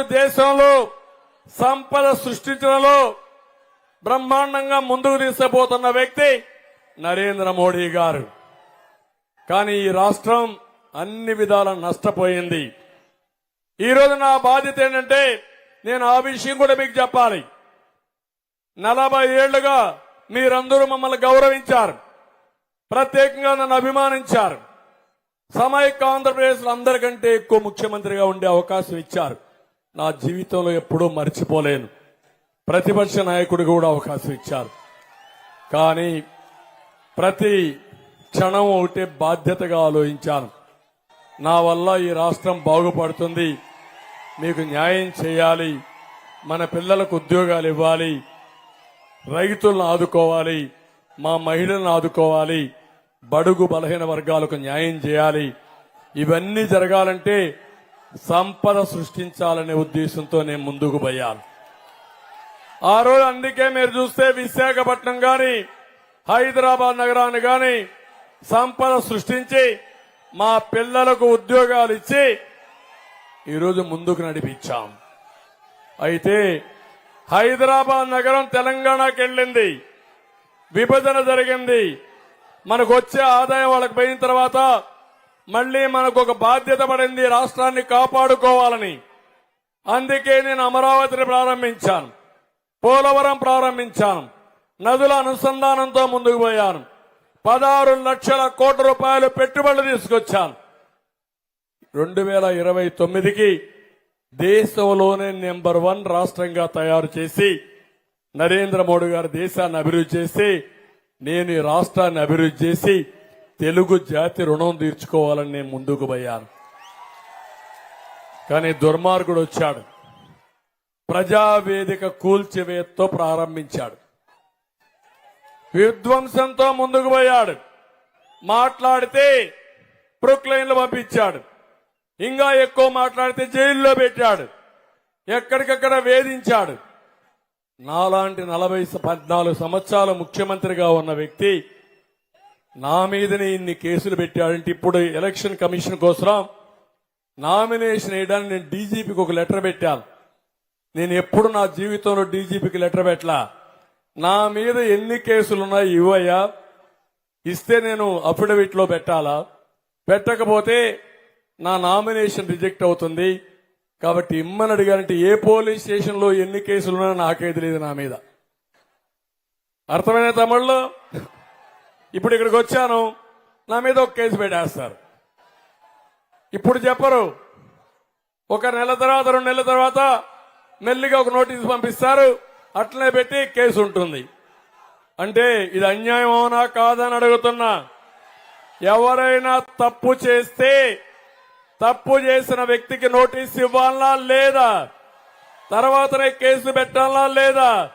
దేశంలో సంపద సృష్టించడంలో బ్రహ్మాండంగా ముందుకు తీసుకుపోతున్న వ్యక్తి నరేంద్ర మోడీ గారు. కానీ ఈ రాష్ట్రం అన్ని విధాల నష్టపోయింది. ఈరోజు నా బాధ్యత ఏంటంటే నేను ఆ విషయం కూడా మీకు చెప్పాలి. నలభై ఏళ్ళుగా మీరందరూ మమ్మల్ని గౌరవించారు. ప్రత్యేకంగా నన్ను అభిమానించారు. సమైక్య ఆంధ్రప్రదేశ్ అందరికంటే ఎక్కువ ముఖ్యమంత్రిగా ఉండే అవకాశం ఇచ్చారు. నా జీవితంలో ఎప్పుడూ మర్చిపోలేను. ప్రతిపక్ష నాయకుడు కూడా అవకాశం ఇచ్చారు. కానీ ప్రతి క్షణం ఒకటే బాధ్యతగా ఆలోచించాను. నా వల్ల ఈ రాష్ట్రం బాగుపడుతుంది. మీకు న్యాయం చేయాలి. మన పిల్లలకు ఉద్యోగాలు ఇవ్వాలి. రైతులను ఆదుకోవాలి. మా మహిళలను ఆదుకోవాలి. బడుగు బలహీన వర్గాలకు న్యాయం చేయాలి. ఇవన్నీ జరగాలంటే సంపద సృష్టించాలనే ఉద్దేశంతో నేను ముందుకు పోయాను. ఆ రోజు అందుకే మీరు చూస్తే విశాఖపట్నం గాని హైదరాబాద్ నగరాన్ని గాని సంపద సృష్టించి మా పిల్లలకు ఉద్యోగాలు ఇచ్చి ఈరోజు ముందుకు నడిపించాం. అయితే హైదరాబాద్ నగరం తెలంగాణకి వెళ్ళింది. విభజన జరిగింది. మనకు వచ్చే ఆదాయం వాళ్ళకి పోయిన తర్వాత మళ్ళీ మనకు ఒక బాధ్యత పడింది రాష్ట్రాన్ని కాపాడుకోవాలని. అందుకే నేను అమరావతిని ప్రారంభించాను. పోలవరం ప్రారంభించాను. నదుల అనుసంధానంతో ముందుకు పోయాను. పదహారు లక్షల కోట్ల రూపాయలు పెట్టుబడులు తీసుకొచ్చాను. రెండు వేల ఇరవై తొమ్మిదికి దేశంలోనే నెంబర్ వన్ రాష్ట్రంగా తయారు చేసి నరేంద్ర మోడీ గారు దేశాన్ని అభివృద్ధి చేసి నేను ఈ రాష్ట్రాన్ని అభివృద్ధి చేసి తెలుగు జాతి రుణం తీర్చుకోవాలని నేను ముందుకు పోయాను. కానీ దుర్మార్గుడు వచ్చాడు. ప్రజావేదిక కూల్చివేత్తో ప్రారంభించాడు. విధ్వంసంతో ముందుకు పోయాడు. మాట్లాడితే ప్రొక్లైన్లు పంపించాడు. ఇంకా ఎక్కువ మాట్లాడితే జైల్లో పెట్టాడు. ఎక్కడికక్కడ వేధించాడు. నాలాంటి నలభై పద్నాలుగు సంవత్సరాలు ముఖ్యమంత్రిగా ఉన్న వ్యక్తి నా మీదనే ఇన్ని కేసులు పెట్టాడంటే ఇప్పుడు ఎలక్షన్ కమిషన్ కోసం నామినేషన్ వేయడానికి నేను డీజీపీకి ఒక లెటర్ పెట్టాను. నేను ఎప్పుడు నా జీవితంలో డీజీపీకి లెటర్ పెట్టలా? నా మీద ఎన్ని కేసులు ఉన్నాయి ఇవ్వయ్యా? ఇస్తే నేను అఫిడవిట్లో పెట్టాలా? పెట్టకపోతే నా నామినేషన్ రిజెక్ట్ అవుతుంది. కాబట్టి ఇమ్మని అడిగారంటే ఏ పోలీస్ స్టేషన్లో ఎన్ని కేసులు ఉన్నాయో నాకే తెలియదు నా మీద. అర్థమైన తమిళ్ళో ఇప్పుడు ఇక్కడికి వచ్చాను. నా మీద ఒక కేసు పెట్టేస్తారు. ఇప్పుడు చెప్పరు. ఒక నెల తర్వాత రెండు నెలల తర్వాత మెల్లిగా ఒక నోటీస్ పంపిస్తారు. అట్లనే పెట్టి కేసు ఉంటుంది. అంటే ఇది అన్యాయం అవునా కాదని అడుగుతున్నా. ఎవరైనా తప్పు చేస్తే తప్పు చేసిన వ్యక్తికి నోటీస్ ఇవ్వాలా లేదా? తర్వాతనే కేసు పెట్టాలా లేదా?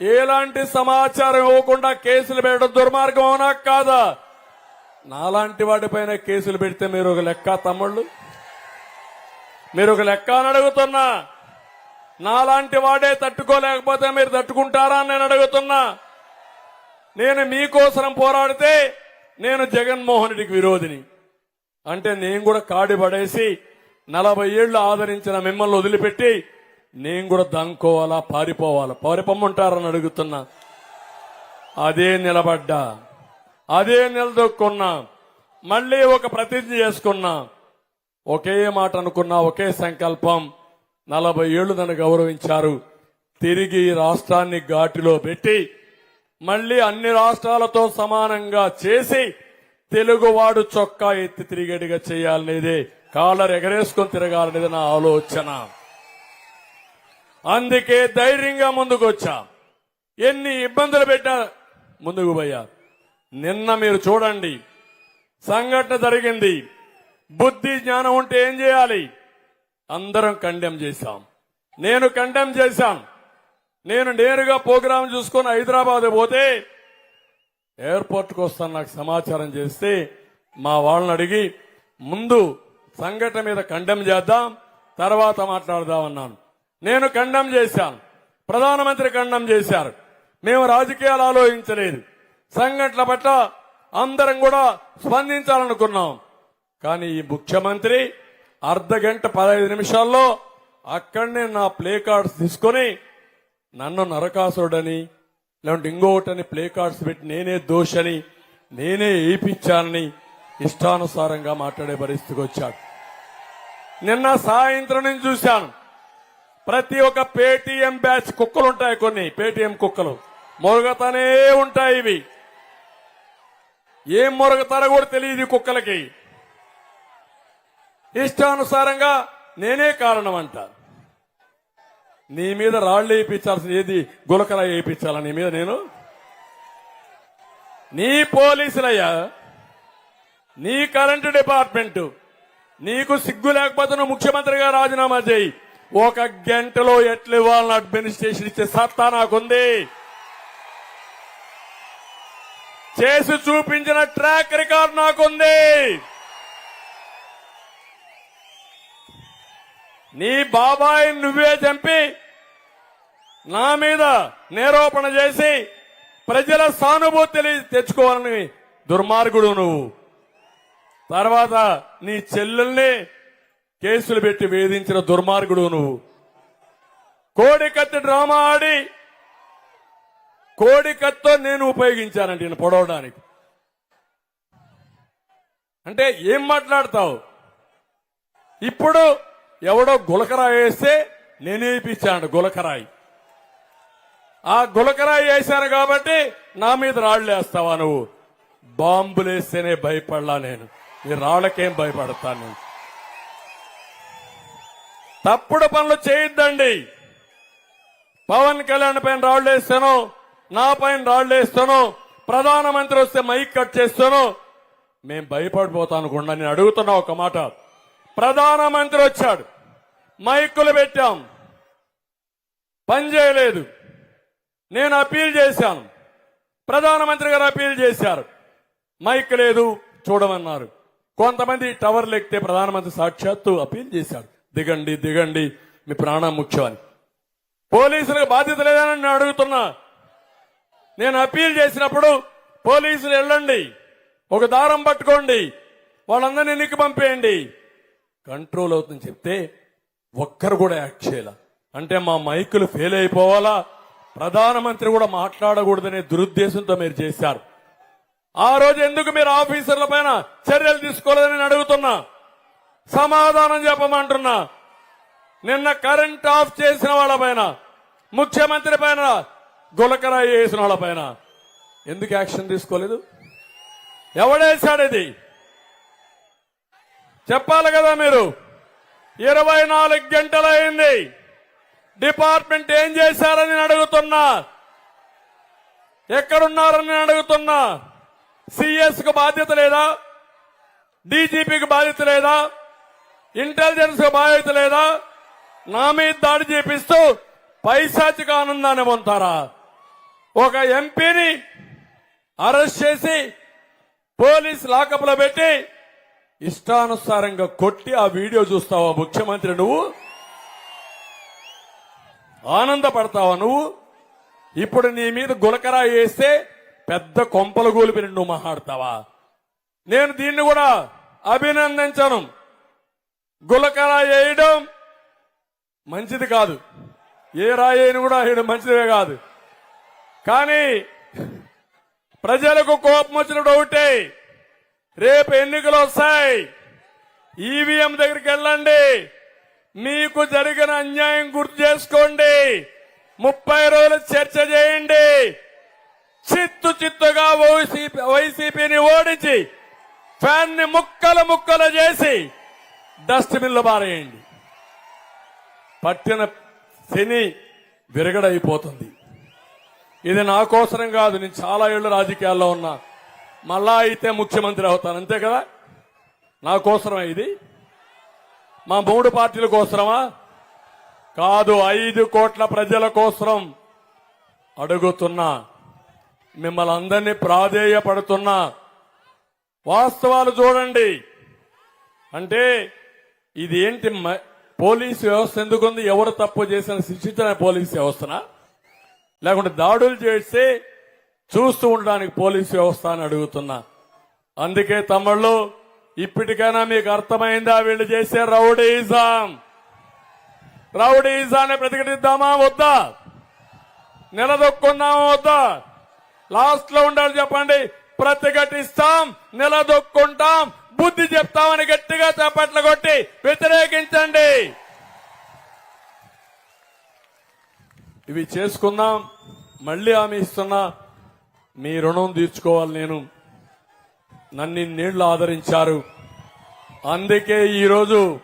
ఎలాంటి సమాచారం ఇవ్వకుండా కేసులు పెట్టడం దుర్మార్గం అవునా? కాదా? నాలాంటి వాటిపైన కేసులు పెడితే మీరు ఒక లెక్క తమ్ముళ్ళు? మీరు ఒక లెక్క అని అడుగుతున్నా. నాలాంటి వాడే తట్టుకోలేకపోతే మీరు తట్టుకుంటారా అని నేను అడుగుతున్నా. నేను మీకోసం పోరాడితే నేను జగన్మోహన్ రెడ్డికి విరోధిని. అంటే నేను కూడా కాడి పడేసి నలభై ఏళ్ళు ఆదరించిన మిమ్మల్ని వదిలిపెట్టి నేను కూడా దంకోవాలా పారిపోవాలా? పారిపోమ్మంటారని అడుగుతున్నా. అదే నిలబడ్డా. అదే నిలదొక్కున్నా. మళ్ళీ ఒక ప్రతిజ్ఞ చేసుకున్నా. ఒకే మాట అనుకున్నా ఒకే సంకల్పం. నలభై ఏళ్ళు నన్ను గౌరవించారు. తిరిగి ఈ రాష్ట్రాన్ని ఘాటిలో పెట్టి మళ్ళీ అన్ని రాష్ట్రాలతో సమానంగా చేసి తెలుగువాడు చొక్కా ఎత్తి తిరిగేటిగా చేయాలనేదే కాలర్ ఎగరేసుకొని తిరగాలనేది నా ఆలోచన. అందుకే ధైర్యంగా ముందుకు వచ్చా ఎన్ని ఇబ్బందులు పెట్టా ముందుకు పోయా. నిన్న మీరు చూడండి సంఘటన జరిగింది. బుద్ధి జ్ఞానం ఉంటే ఏం చేయాలి? అందరం కండెమ్ చేశాం. నేను కండెమ్ చేశాను నేను నేరుగా ప్రోగ్రాం చూసుకొని హైదరాబాద్ పోతే ఎయిర్పోర్ట్కి వస్తాను నాకు సమాచారం చేస్తే మా వాళ్ళని అడిగి ముందు సంఘటన మీద కండెమ్ చేద్దాం తర్వాత మాట్లాడదామన్నాను నేను ఖండం చేశాను. ప్రధానమంత్రి ఖండం చేశారు. మేము రాజకీయాలు ఆలోచించలేదు. సంఘటనల పట్ల అందరం కూడా స్పందించాలనుకున్నాం. కానీ ఈ ముఖ్యమంత్రి అర్ధగంట పదహైదు నిమిషాల్లో అక్కడనే నా ప్లే కార్డ్స్ తీసుకొని నన్ను నరకాసురుడని లేదంటే ఇంకొకటని ప్లే కార్డ్స్ పెట్టి నేనే దోషని నేనే ఏపించానని ఇష్టానుసారంగా మాట్లాడే పరిస్థితికి వచ్చాడు. నిన్న సాయంత్రం నేను చూశాను. ప్రతి ఒక్క పేటీఎం బ్యాచ్ కుక్కలు ఉంటాయి కొన్ని పేటీఎం కుక్కలు. మొరగతానే ఉంటాయి ఇవి. ఏం మొరగతారో కూడా తెలియదు ఈ కుక్కలకి. ఇష్టానుసారంగా నేనే కారణం అంట నీ మీద రాళ్ళు వేయించాల్సిన ఏది గులకర వేయించాలా నీ మీద నేను? నీ పోలీసులయ్యా నీ కరెంటు డిపార్ట్మెంట్ నీకు సిగ్గు లేకపోతే నువ్వు ముఖ్యమంత్రిగా రాజీనామా చేయి. ఒక గంటలో ఎట్లు ఇవ్వాలని అడ్మినిస్ట్రేషన్ ఇచ్చే సత్తా నాకుంది. చేసి చూపించిన ట్రాక్ రికార్డ్ నాకుంది. నీ బాబాయ్ నువ్వే చంపి నా మీద నేరోపణ చేసి ప్రజల సానుభూతి తెచ్చుకోవాలని దుర్మార్గుడు నువ్వు. తర్వాత నీ చెల్లెల్ని కేసులు పెట్టి వేధించిన దుర్మార్గుడు నువ్వు. కోడికత్తి డ్రామా ఆడి కోడికత్తో నేను ఉపయోగించానండి నేను పొడవడానికి. అంటే ఏం మాట్లాడతావు? ఇప్పుడు ఎవడో గులకరాయి వేస్తే నేనే ఇప్పించాను గులకరాయి. ఆ గులకరాయి వేశాను కాబట్టి నా మీద రాళ్ళు వేస్తావా నువ్వు? బాంబులు వేస్తేనే భయపడలా నేను. ఈ రాళ్ళకేం భయపడతాను నేను? తప్పుడు పనులు చేయొద్దండి. పవన్ కళ్యాణ్ పైన రాళ్ళు వేస్తాను నా పైన రాళ్ళు వేస్తాను ప్రధానమంత్రి వస్తే మైక్ కట్ చేస్తాను. మేం భయపడిపోతాను అనుకుండా నేను అడుగుతున్నా ఒక మాట. ప్రధానమంత్రి వచ్చాడు. మైకులు పెట్టాం. పని చేయలేదు. నేను అప్పీల్ చేశాను. ప్రధానమంత్రి గారు అప్పీల్ చేశారు. మైక్ లేదు చూడమన్నారు. కొంతమంది టవర్లు ఎక్కితే ప్రధానమంత్రి సాక్షాత్తు అప్పీల్ చేశారు. దిగండి దిగండి మీ ప్రాణం ముఖ్యమని. పోలీసులకు బాధ్యత లేదని నేను అడుగుతున్నా. నేను అప్పీల్ చేసినప్పుడు పోలీసులు వెళ్ళండి ఒక దారం పట్టుకోండి వాళ్ళందరినీ ఎన్నికి పంపేయండి. కంట్రోల్ అవుతుందని చెప్తే ఒక్కరు కూడా యాక్ట్ చేయాల. అంటే మా మైకులు ఫెయిల్ అయిపోవాలా? ప్రధానమంత్రి కూడా మాట్లాడకూడదనే దురుద్దేశంతో మీరు చేశారు. ఆ రోజు ఎందుకు మీరు ఆఫీసర్ల పైన చర్యలు తీసుకోలేదని అడుగుతున్నా. సమాధానం చెప్పమంటున్నా. నిన్న కరెంట్ ఆఫ్ చేసిన వాళ్ళ పైన ముఖ్యమంత్రి పైన గులకరాయి వేసిన వాళ్ళ పైన. ఎందుకు యాక్షన్ తీసుకోలేదు? ఎవడేశాడు ఇది? చెప్పాలి కదా మీరు. ఇరవై నాలుగు గంటలైంది డిపార్ట్మెంట్ ఏం చేశారని నేను అడుగుతున్నా. ఎక్కడున్నారని నేను అడుగుతున్నా. సిఎస్కు బాధ్యత లేదా? డీజీపీకి బాధ్యత లేదా? ఇంటెలిజెన్స్ బాధ్యత లేదా? నా మీద దాడి చేపిస్తూ పైశాచిక ఆనందాన్ని పొందుతారా? ఒక ఎంపీని అరెస్ట్ చేసి పోలీస్ లాకప్లో పెట్టి ఇష్టానుసారంగా కొట్టి ఆ వీడియో చూస్తావా ముఖ్యమంత్రి నువ్వు? ఆనందపడతావా నువ్వు? ఇప్పుడు నీ మీద గులకరా వేస్తే పెద్ద కొంపలు గోలిపి నువ్వు మాట్లాడతావా నేను దీన్ని కూడా అభినందించను. గులకరా వేయడం మంచిది కాదు. ఏ రాయని కూడా వేయడం మంచిదే కాదు. కానీ ప్రజలకు కోపం వచ్చినప్పుడు ఒకటే రేపు ఎన్నికలు వస్తాయి. ఈవీఎం దగ్గరికి వెళ్ళండి. మీకు జరిగిన అన్యాయం గుర్తు చేసుకోండి. ముప్పై రోజులు చర్చ చేయండి. చిత్తు చిత్తుగా వైసీపీ వైసీపీని ఓడించి ఫ్యాన్ని ముక్కలు ముక్కలు చేసి డస్ట్బిన్ బారేయండి పారేయండి. పట్టిన శని విరగడైపోతుంది. ఇది నా కోసరం కాదు నేను చాలా ఏళ్ళు రాజకీయాల్లో ఉన్నా. మళ్ళా అయితే ముఖ్యమంత్రి అవుతాను అంతే కదా? నా కోసరమా ఇది? మా మూడు పార్టీల కోసరమా? కాదు ఐదు కోట్ల ప్రజల కోసరం అడుగుతున్నా. మిమ్మల్ని అందరినీ ప్రాధేయపడుతున్నా. వాస్తవాలు చూడండి. అంటే ఇది ఏంటి పోలీస్ పోలీసు వ్యవస్థ ఎందుకుంది? ఎవరు తప్పు చేసిన శిక్షించిన పోలీస్ వ్యవస్థనా? లేకుంటే దాడులు చేస్తే చూస్తూ ఉండడానికి పోలీస్ వ్యవస్థ అని అడుగుతున్నా. అందుకే తమ్ముళ్ళు ఇప్పటికైనా మీకు అర్థమైందా? వీళ్ళు చేసే రౌడీజం. రౌడీజాన్ని ప్రతిఘటిద్దామా వద్దా? నిలదొక్కుందామా వద్దా? లాస్ట్లో ఉండాలి చెప్పండి. ప్రతిఘటిస్తాం నిలదొక్కుంటాం బుద్ధి చెప్తామని గట్టిగా చప్పట్లు కొట్టి వ్యతిరేకించండి. ఇవి చేసుకుందాం. మళ్ళీ ఆమె ఇస్తున్నా మీ రుణం తీర్చుకోవాలి నేను. నన్ను నీళ్ళు ఆదరించారు. అందుకే ఈరోజు